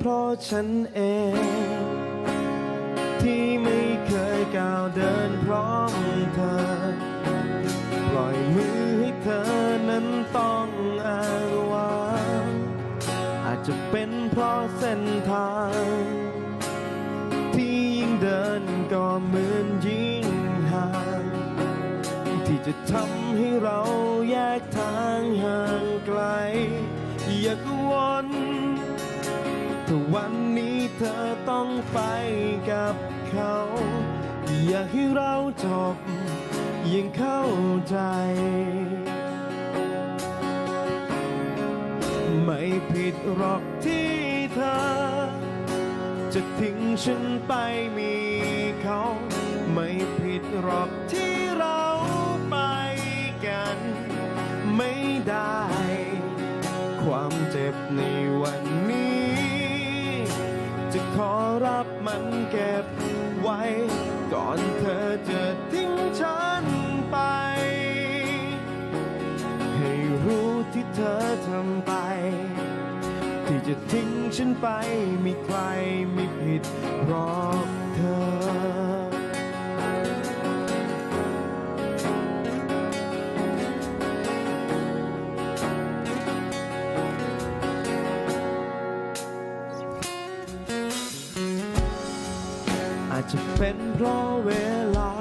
เพราะฉันเอง ที่ไม่เคยก้าวเดินพร้อมเธอ ปล่อยมือให้เธอนั้นต้องอ้างว้างอาจจะเป็นเพราะเส้นทาง ที่ยิ่งเดินก็เหมือนยิ่งห่าง ที่จะทำให้เราแยกทางห่างไกล อยากวล ถ้าวันนี้เธอต้องไปกับเขา อยากให้เราจบยังเข้าใจ ไม่ผิดหรอกที่เธอ จะทิ้งฉันไปมีเขา ไม่ผิดหรอกที่เราไปกัน ไม่ได้ ความเจ็บในวัน รับมันเก็บไว้ ก่อนเธอจะทิ้งฉันไป ให้รู้ที่เธอทำไป ที่จะทิ้งฉันไป มีใครไม่ผิดเพราะเธอ จะเป็นเพราะเวลา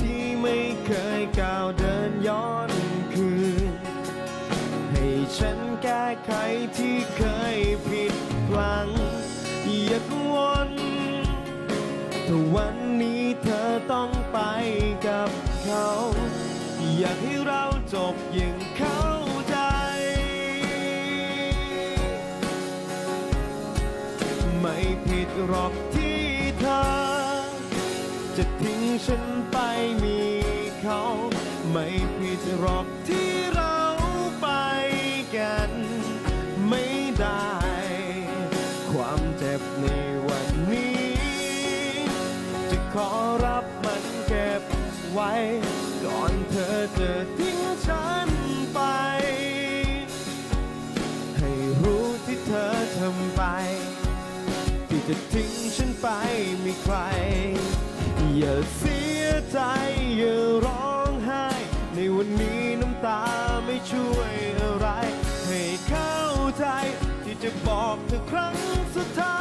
ที่ไม่เคยก้าวเดินย้อนคืน ให้ฉันแก้ไขที่เคยผิดพลังอย่ากังวลถ้าวันนี้เธอต้องไปกับเขา อยากให้เราจบอย่าง หรอกที่เธอ จะทิ้งฉันไปมีเขา ไม่ผิดหรอกที่เราไปกัน ไม่ได้ ความเจ็บในวันนี้ จะขอรับมันเก็บไว้ ก่อนเธอจะทิ้ จะทิ้งฉันไปมีใคร อย่าเสียใจอย่าร้องไห้ ในวันนี้น้ำตาไม่ช่วยอะไร ให้เข้าใจที่จะบอกเธอครั้งสุดท้า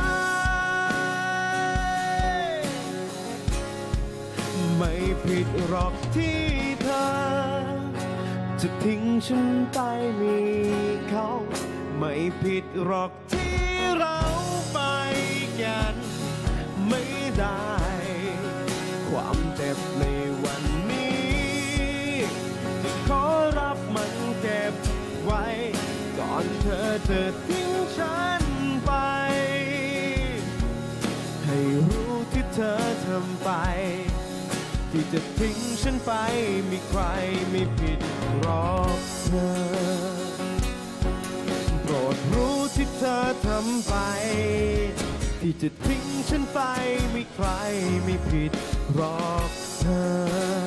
ย ไม่ผิดหรอกที่เธอ จะทิ้งฉันไปมีเขา ไม่ผิดหรอกที่ อนเธอจะทิ้งฉันไป ให้รู้ที่เธอทำไป ที่จะทิ้งฉันไปมีใครไม่ผิดหรอกเธอ โปรดรู้ที่เธอทำไป ที่จะทิ้งฉันไปมีใครไม่ผิดหรอกเธอ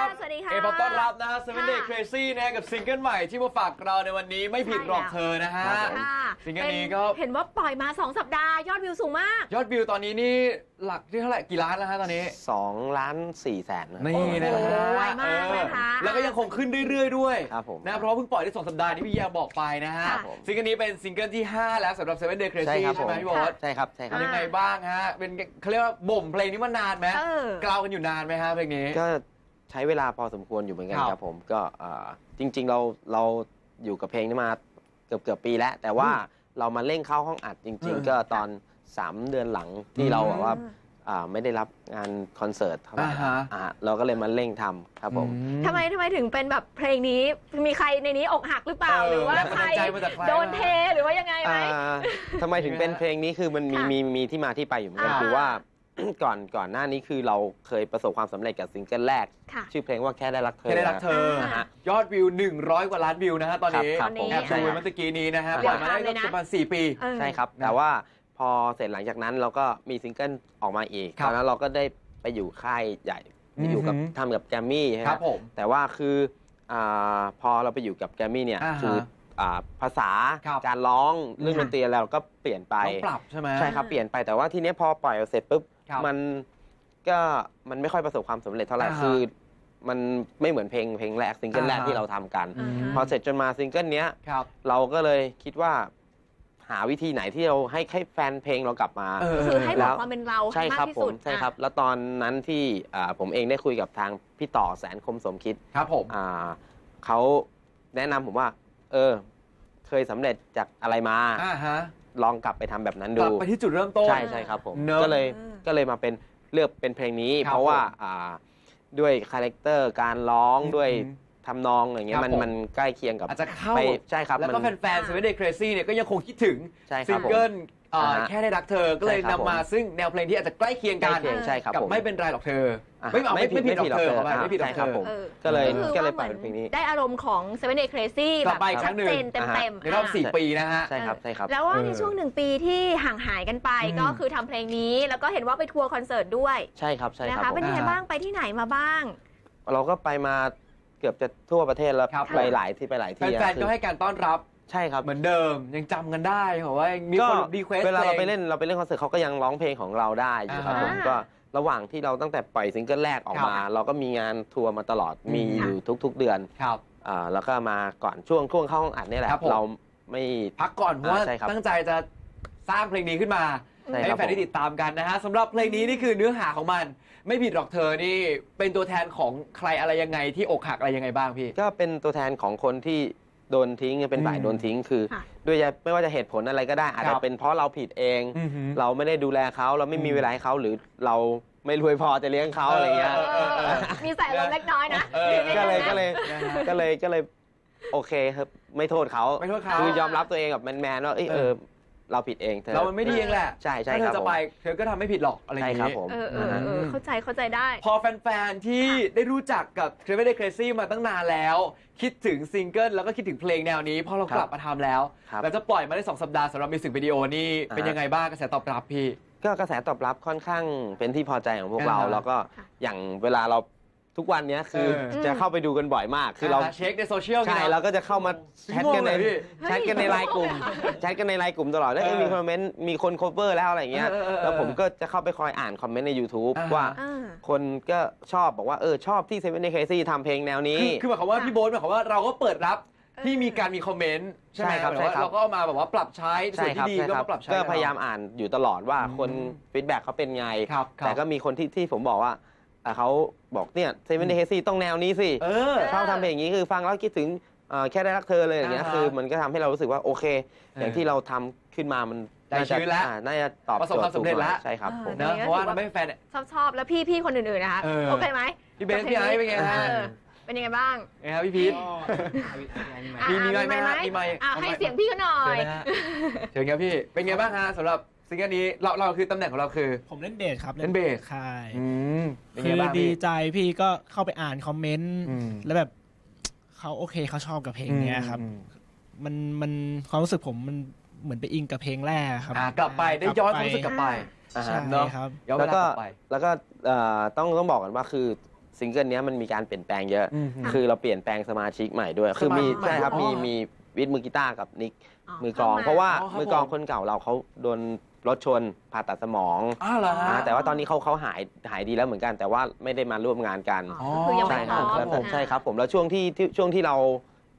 บ ดีค่ะ เอปต้อนรับนะฮะ Seven ค่ะ Day Crazy นะฮะกับซิงเกิลใหม่ที่มาฝากเราในวันนี้ไม่ผิดหรอกเธอนะฮะครับผมค่ะซิงเกิลนี้ก็เป็นเห็นว่าปล่อยมา 2 สัปดาห์ ยอดวิวสูงมาก ยอดวิวตอนนี้นี่หลักที่เท่าไหร่กี่ล้านแล้วฮะตอนนี้สองล้านสี่แสนนะครับนี่นะโอ้ฮะโหไวมากเออนะคะแล้วก็ยังคงขึ้นเรื่อยๆด้วยครับผมนะเพราะเพิ่งปล่อยได้สองสัปดาห์ที่พี่แยบอกไปนะฮะครับผมซิงเกิลนี้เป็นซิงเกิลที่ 5 แล้วสำหรับ Seven Day ใช่ Crazy ครับใช่ไหมผมพี่โบ๊ทใช่ครับใช่ครับเป็นยังไงบ้างฮะเป็นเขาเรียกว่าบ่มเพลงนี้มานานไหมเออกล่าวกันอยู่นานไหมฮะเพลงนี้ก็ ใช้เวลาพอสมควรอยู่เหมือนกันครับครับผมก็เอ่อจริง ๆ เราเราอยู่กับเพลงนี้มาเกือบเกือบปีแล้ว แต่ว่าเรามาเร่งเข้าห้องอัดจริงเออๆก็ตอน 3 เดือนหลังที่เราแบบว่าอ่าไม่ได้รับงานคอนเสิร์ตเท่าไหร่อ่าฮะอ่าเราก็เลยมาเร่งทำครับผมอืทำไมทำไมถึงเป็นแบบเพลงนี้มีใครในนี้อกหักหรือเปล่าเออหรือว่าแรงบัใคนรดาลใจมาจากใครโดนเทหรือว่ายังไงไหมอ่าทำไมถึงเป็นเพลงนี้คือมันมีค่ะมีมีที่มาที่ไปอยู่เหมือนกันอ่าคือว่า ก่อนก่อนหน้านี้คือเราเคยประสบความสำเร็จกับซิงเกิลแรก ค่ะ ชื่อเพลงว่าแค่ได้รักเธอ แค่ได้รักเธออ่ายอดวิว 100 กว่าล้านวิวนะฮะตอนนี้ครับตอนนี้แอบใช่ดูครับเมื่อตะกี้นี้นะฮะเรีปยล่ลอยมาได้ไทม์เลยนะก็ประมาณ4ปี เออ ใช่ครับนะแต่ว่าพอเสร็จหลังจากนั้นเราก็มีซิงเกิลออกมาอีกครับตอนนั้นเราก็ได้ไปอยู่ค่ายใหญ่อยู่กับอือหือ ทำกับแกรมมี่ใช่ไหมครับผม แต่ว่าคืออาพอเราไปอยู่กับแกรมมี่เนี่ยอ่าฮะคืออ่าภาษาครับ การร้องเรื่องค่ะดนตรีเราก็เปลี่ยนไป ต้องปรับใช่ไหม ใช่ครับ เปลี่ยนไปแต่ว่าทีเนี้ยพอปล่อยออกเสร็จปุ๊บ ครับ มันก็มันไม่ค่อยประสบความสำเร็จเท่าไหร่อ่าฮะคือ มันไม่เหมือนเพลงเพลงแรกซิงเกิลแรกอ่าฮะ ที่เราทำกัน อืม พอเสร็จจนมาซิงเกิลเนี้ย ครับ เราก็เลยคิดว่าหาวิธีไหนที่เราให้ให้แฟนเพลงเรากลับมา เออ คือให้บแล้อกว ความเป็นเราใช่ให้ครัมากที่ผสุมดใช่ครับ แล้วตอนนั้นที่อ่าผมเองได้คุยกับทางพี่ต่อแสนคมสมคิดครับผม อ่าเขาแนะนำผมว่า เออ เคยสำเร็จจากอะไรมา อ่าฮะ ลองกลับไปทำแบบนั้นกดู ลับไปที่จุดเริ่มต้น ใช่ใช่ครับผมเนอะก็เลยอืมก็เลยมาเป็นเลือกเป็นเพลงนี้ ครับเพราะว่าผมอ่าด้วยคาแรคเตอร์การร้องด้วยอืมทำนองอย่างเงี้ครัยบมันผม มันใกล้เคียงกับอาจจะเข้า ไปใช่ครับแล้วก็มัน แฟนๆ Seven Day Crazy เนี่ยก็ยังคงคิดถึงใช่คซิรับงผม เกิล เอ่ออ่าฮะแค่ได้รักเธอก็เลยใช่ครับนำมาผมซึ่งแนวเพลงที่อาจจะใกล้เคียงใกกัล้นเคียงใช่ครับกับผม ไม่เป็นไรหรอกเธอ อ่าไม่เอาไม่ไม่ผิดหรอกเธอไม่ผิดหรอกเธอขอไปไม่ผิดหรอกใช่เธครับอผม เออก็เลยคือก็เลยว่าปล่อยเป็นเพลงนี้ ได้อารมณ์ของ Seven Day Crazy กแบลับบมาอีกครั้ชัดงหนึ่ง เจนเต็มอ่า เต็ฮะมในรอบสี่ปีนะฮะ ใช่ครับใช่ครับ แล้วว่าเออในช่วงหนึ่งปีที่ห่างหายกันไปอืม ก็คือทำเพลงนี้ แล้วก็เห็นว่าไปทัวร์คอนเสิร์ตด้วยใช่ครับใช่นะครับคะผมเป็นยังไงอ่าบ้างไปที่ไหนมาบ้าง เราก็ไปมาเกือบจะทั่วประเทศแล้วครับ ไปหลายที่ไปหลายที่แฟนอะๆก็ให้การต้อนรับ ใช่ครับเหมือนเดิมยังจำกันได้บอกว่ามีก็คนดีเควส เวลาเราไปเล่นเราไปเล่นคอนเสิร์ตเขาก็ยังร้องเพลงของเราได้อยู่ครับอ่าผมก็ระหว่างที่เราตั้งแต่ปล่อยซิงเกิลแรกออกมาครับเราก็มีงานทัวร์มาตลอดอืมมีอยู่ทุก ๆ เดือนครับ อ่าแล้วก็มาก่อนช่วงช่วงเข้าห้องอัดเนี่ยแหละครับผม เราไม่ พักก่อนเพราะว่าอ่าใช่ครับ ตั้งใจจะสร้างเพลงนี้ขึ้นมาใช่ให้ครับแฟนได้ติดตามกันนะฮะสำหรับเพลงนี้นี่คือเนื้อหาของมัน ไม่ผิดหรอกเธอนี่เป็นตัวแทนของใครอะไรยังไงที่อกหักอะไรยังไงบ้างพี่ ก็เป็นตัวแทนของคนที่ โดนทิ้งเป็นฝ่ายอืมโดนทิ้งคือค่ะด้วยจะไม่ว่าจะเหตุผลอะไรก็ได้ อาจครัจะบเป็นเพราะเราผิดเองอือหือเราไม่ได้ดูแลเขาเราไม่มีอืมเวลาให้เขาหรือเราไม่รวยพอจะเลี้ยงเขาอะไรเงี้ยเออเออเออมีใส่ลมณ์เล็กน้อยนะเออก็เลยก็เลยนะฮะก็เลยก็เลย โอเคครับไม่โทษเขาไม่โทษเขาคือยอมรับตัวเองแบบแมนๆว่าเอ้ยเอ เอออเราผิดเองเธอ เรามันไม่ดีเองแหละใช่ใช่ถ้าเธครัอบจะผมไปเธอก็ทำไม่ผิดหรอกอะไรอย่างใช่นี้ครับผม เออเออเออเข้าใจเข้าใจได้ พอแฟนๆ ที่ได้รู้จักกับ c r a v e Day Crazy มาตั้งนานแล้ว คิดถึงซิงเกิลแล้วก็คิดถึงเพลงแนวนี้พอเราครับกลับมาทำแล้วครับเราจะปล่อยมาได้ 2 สัปดาห์สำหรับมิวสิกวิดีโอนี่อ่า เป็นยังไงบ้างกระแสตอบรับพี่ ก็กระแสตอบรับค่อนข้างเป็นที่พอใจของพวกเรา อ่าฮะแล้วก็ค่ะอย่างเวลาเรา ทุกวันเนี้ยคือเออ จะเข้าไปดูกันบ่อยมาก คือเราเช็คในโซเชียล ใช่เราก็จะเข้ามาแชทกันในพี่แชทกันในไลน์กลุ่มแชทกันในไลน์กลุ่มตลอดแล้วเออมีคอมเมนต์มีคน cover แล้วอะไรอย่างเงี้ยเออเออเออแล้วผมก็จะเข้าไปคอยอ่านคอมเมนต์ใน YouTube อ่า ว่า อ่า คนก็ชอบบอกว่าเออชอบที่เซเว่นเดย์เคซี่ทำเพลงแนวนี้ คือคือหมายความว่าค่ะพี่โบ๊ทหมายความว่าเราก็เปิดรับเออที่มีการมีคอมเมนต์ใช่ไหมใช่ครับหมายว่าใช่ครับเราก็เอามาแบบว่าปรับใช้ส่ใช่วนครับที่ดีใช่ก็ครับมาปรับใช้ก็กับเรพยายามอ่านอยู่ตลอดว่าอืมคนฟีดแบ็กเขาเป็นไง ครับครับแต่ก็มีคนที่ที่ผมบอกว่า อะเขาบอกเนี่ยเซเว่นเดย์เคซี่ต้องแนวนี้สิเออ ชอบทำเพลงอย่างนี้คือฟังแล้วคิดถึงเอ่อแค่ได้รักเธอเลยอย่างเงี้ยอ่าฮะคือมันก็ทำให้เรารู้สึกว่าโอเค อย่างที่เราทำขึ้นมามันใจน่าจะชื้นแล้วอ่าน่าจะตอบประสบความสำเร็จแล้วใช่ครับผมนะเพราะว่าทำให้แฟนชอบชอบแล้วพี่พี่คนอื่นๆนะคะเออโอเคไหมพี่เบนซ์พี่ไอซ์เป็นไงฮะเออเป็นยังไงบ้างไงครับพี่พีท อะมีมีไมค์ไหมไหมฮะมีไมค์อะเอาไมค์ ให้เสียงพี่เขาหน่อเชิญยนะฮะเชิญครับพี่ เป็นไงบ้างฮะสำหรับ ซิงเกิลนี้เราเราคือตำแหน่งของเราคือ ผมเล่นเบสครับเล่นเบส ใช่อืมเป็นคืไงอบ้างดีพี่ ใจพี่ก็เข้าไปอ่านคอมเมนต์อืม แล้วแบบเขาโอเคเขาชอบกับเพลงเนี้ยครับ อืม มันมันความรู้สึกผมมันเหมือนไปอิงกับเพลงแรกครับอ่ากลับไปได้ย้อนความรู้สึกกลับไปอ่าใช่ฮะเนอะครับ ย้อนเวแล้วลากก็ลับไป แล้วก็เอ่อต้องต้องบอกกันว่าคือซิงเกิลเนี้ยมันมีการเปลี่ยนแปลงเยอะ อืมคือเราเปลี่ยนแปลงสมาชิกใหม่ด้วย คือมีสมาชิกใหม่ใช่ครับอ๋อมีมีวิทย์มือกีตาร์กับนิกอ๋อมือกลองเข้ามาเพราะว่าอ๋อครับมือกลองผม คนเก่าเราเขาโดน รถชนผ่าตัดสมองอ้าวเหรอฮะ อ่าแต่ว่าตอนนี้เขาเขาหายหายดีแล้วเหมือนกัน แต่ว่าไม่ได้มาร่วมงานกันอ๋อก็คือยังใช่ไม่คพรับร้อมแล้วผมใช่ครับผมแล้วช่วงที่ที่ช่วงที่เรา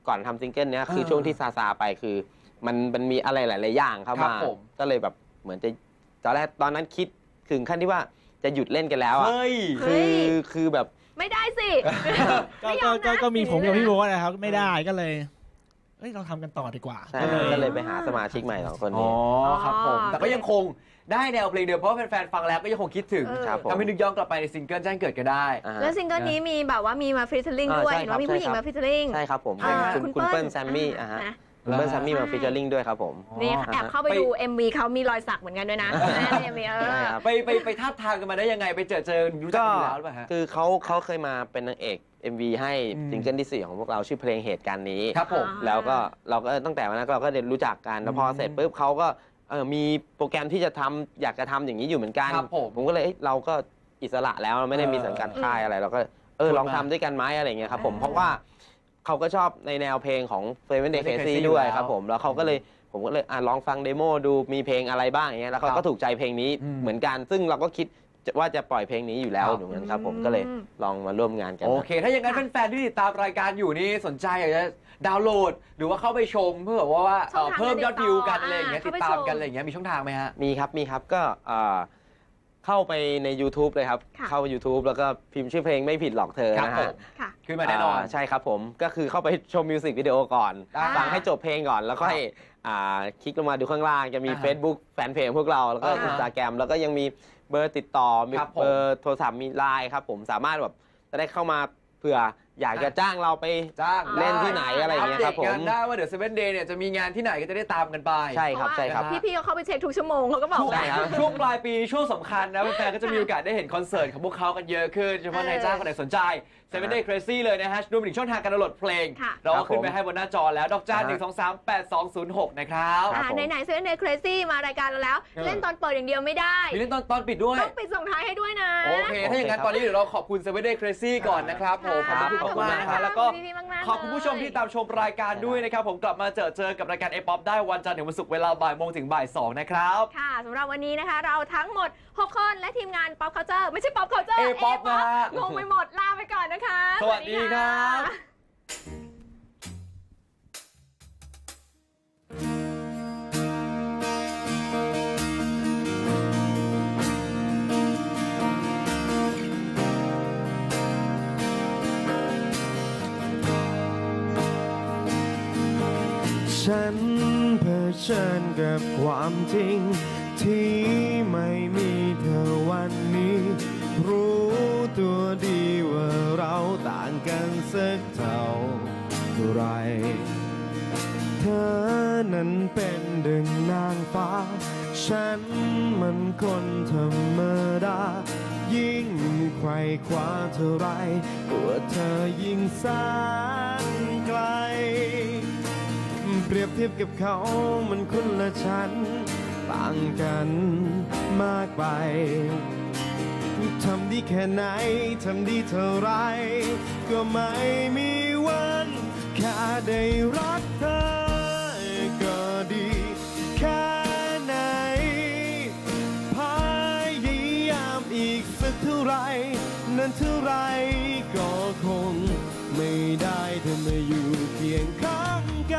ก่อนทำซิงเกิลเนี้ยคือเออช่วงที่ซาซาไปคือ มันมันมีอะไรหลาย ๆ อย่างเข้าครัมาบผม ก็เลยแบบเหมือนจะตอนแรกตอนนั้นคิดถึงขั้นที่ว่าจะหยุดเล่นกันแล้วอะเฮ้ย เฮ้คืย อคือแบบ ไม่ได้สิ ก็ไม่ยก็อมก็นะก็มีผมกับพี่โบ๊ทนะครับไม่ได้ก็เลย เอ้ยเราทำกันต่อดีกว่า ใช่ก็เลยก็เลยไปหาสมาชิกใหม่สองคนอ๋อนี้ ครับผม แต่ก็ยังคงได้แนวเพลงเดิมเพราะว่าแฟนๆฟังแล้วก็ยังคงคิดถึงเออ ครับผม ทำให้นึกย้อนกลับไปในซิงเกิลแจ้งเกิดก็ได้ อ่าฮะ แล้วซิงเกิลนี้มีแบบว่ามีมาฟิชเชอร์ลิงอ่าด้วยใช่เห็นครับว่ามีผู้หญิงใช่ครับ มาฟิชเชอร์ลิง ใช่ครับผมอ่าคุณคุณเปิ้ลแซมมี่อ่าอะฮะนะคุณเปิ้ลแซมมี่มาใช่ฟีเจอริงด้วยครับผม นี่ค่ะอ่าฮะแอบเข้าไปดู MV เขามีรอยสักเหมือนกันด้วยนะใน MV เอใช่อ ครับ ไปไปไปทาบทามกันมาได้ยังไงไปเจอเจอรู้จักก็กันอยู่แล้วหรือเปล่าฮะ คือเขาเขาเคยมาเป็นนางเอก MV ให้อืม ซิงเกิลที่ 4 ของพวกเราชื่อเพลงเหตุการณ์นี้ ครับผมอ่าแล้วก็เราก็ตั้งแต่วันนั้นเราก็ได้รู้จักกันแล้วพออืมเสร็จปุ๊บเขาก็เออมีโปรแกรมที่จะทำอยากจะทำอย่างนี้อยู่เหมือนกันครับผมก็เลยเอ้ยเราก็อิสระแล้วเราไม่ได้มีสังกัดค่ายอะไร เราก็เออชวนมาลองทำด้วยกันไหมอะไรเงี้ยครับผมอ่าเพราะว่าเขาก็ชอบในแนวเพลงของเฟรนเดย์ Seven เค Day ซี่ Crazy ด้วยอยู่แล้วครับผมแล้วเขาก็เลยผมก็เลยอะลองฟังเดโมดูมีเพลงอะไรบ้างอย่างเงี้ยแล้วเขาครัก็บถูกใจเพลงนี้อืม เหมือนกัน ซึ่งเราก็คิด ว่าจะปล่อยเพลงนี้อยู่แล้วครับ อย่างนั้นครับผมก็เลยลองมาร่วมงานกันโอครับเค ถ้าอย่างนั้นแฟนๆที่ติดตามรายการอยู่นี่สนใจอยากจะดาวน์โหลด หรือว่าเข้าไปชมเพื่อแบบว่าเอ่อช่องทางเพิ่มยอดวิวกันติดต่ออะไรอย่างเงี้ยอ่าติดเข้าไปตามชมกันอะไรอย่างเงี้ยมีช่องทางไหมฮะ มีครับมีครับก็เอ่อเข้าไปใน YouTube เลยครับ ค่ะ เข้า YouTube แล้วก็พิมพ์ชื่อเพลงไม่ผิดหรอกเธอครับนะผฮะม ค่ะ ขึ้นมาแน่นอนาใช่ครับผมก็คือเข้าไปชมมิวสิกวิดีโอก่อน อ่าฟังให้จบเพลงก่อนแล้วก็ให้อ่าคลิกลงมาดูข้างล่างจะมี อ่าฮะ Facebook แฟนเพจพวกเราแล้วก็อ่าฮะ อินสตาแกรมแล้วก็ยังมี เบอร์ติดต่อมีครับผม เบอร์โทรศัพท์มีไลน์ครับผมสามารถแบบจะได้เข้ามาเผื่ออยากจะอะจ้างเราไปจ้างเล่นที่ไหนอะไรอย่างเงี้ยครับผม อัปดตงานได้ว่าเดี๋ยวเซเว่นเดย์เนี่ยจะมีงานที่ไหนก็จะได้ตามกันไป ใช่ครับใช่ครับเพาะว่าพี่ๆเขาเข้าไปเช็คทุกชั่วโมงเขาก็บอกช่วงว่าครับ ช่วงปลายปีช่วงสำคัญนะแฟนๆก็จะมีโอกาสได้เห็นคอนเสิร์ตของพวกเขากันเยอะขึ้นเฉพาะเออนายจ้างคนไหนสนใจ Seven Day Crazy เลยนะฮะรวมไปถึงช่องทางการดาวน์โหลดเพลง ค่ะ เราครัก็บขึ้นไปผมให้บนหน้าจอแล้ว ดอกจ้านอ่าหนึ่งสองสามแปดสองศูนย์หกนะครับ ครัอ่าบผม ไหนๆเซเว่นเดย์ครซี่มารายการเราแล้ว เออ เล่นตอนเปิดอย่างเดียวไม่ได้ มีเล่นตอนตอนปิดด้วย ต้องปิดส่งท้ายให้ด้วยนะ โอเค ถ้าอย่างนั้นโอเคครับตอนนี้เดี๋ยวเราขอบคุณ Seven Day Crazy ก่อนนะครับผมขอบค่ะคุณขอบคุณมากๆนะครัฮะบแล้วก็ดีๆมากๆขอบคุณผู้ชมที่ตามชมรายการด้วยนะครับ ผมกลับมาเจอเจอกับรายการ a อ o p ได้วันจันทร์ถึงวันศุกร์เวลาบ่ายโมงถึงบ่ายสองนะครับค่ะสำหรับวันนี้นะคะ เราทั้งหมด 6 คนและทีมงาน Pop Culture ไม่ใช่ Pop Culture A-pop นะฮะงงไปหมดลาไปก่อนนะคะ สวัสดีครับ ชิญกับความจริง ที่ไม่มีเธอวันนี้ รู้ตัวดีว่าเราต่างกันสักเท่าไร เธอนั้นเป็นดึงนางฟ้า ฉันมันคนธรรมดา ยิ่งใครคว้าเท่าไรตัวเธอยิ่งสนไกล เปรียบเทียบกับเขามันคนละชั้นต่างกันมากไปทำดีแค่ไหน ทำดีเท่าไร ก็ไม่มีวันแค่ได้รักเธอ ก็ดีแค่ไหน พยายามอีกสักเท่าไร นั้นเท่าไรก็คง ไม่ได้เธอมาอยู่เคียงข้าง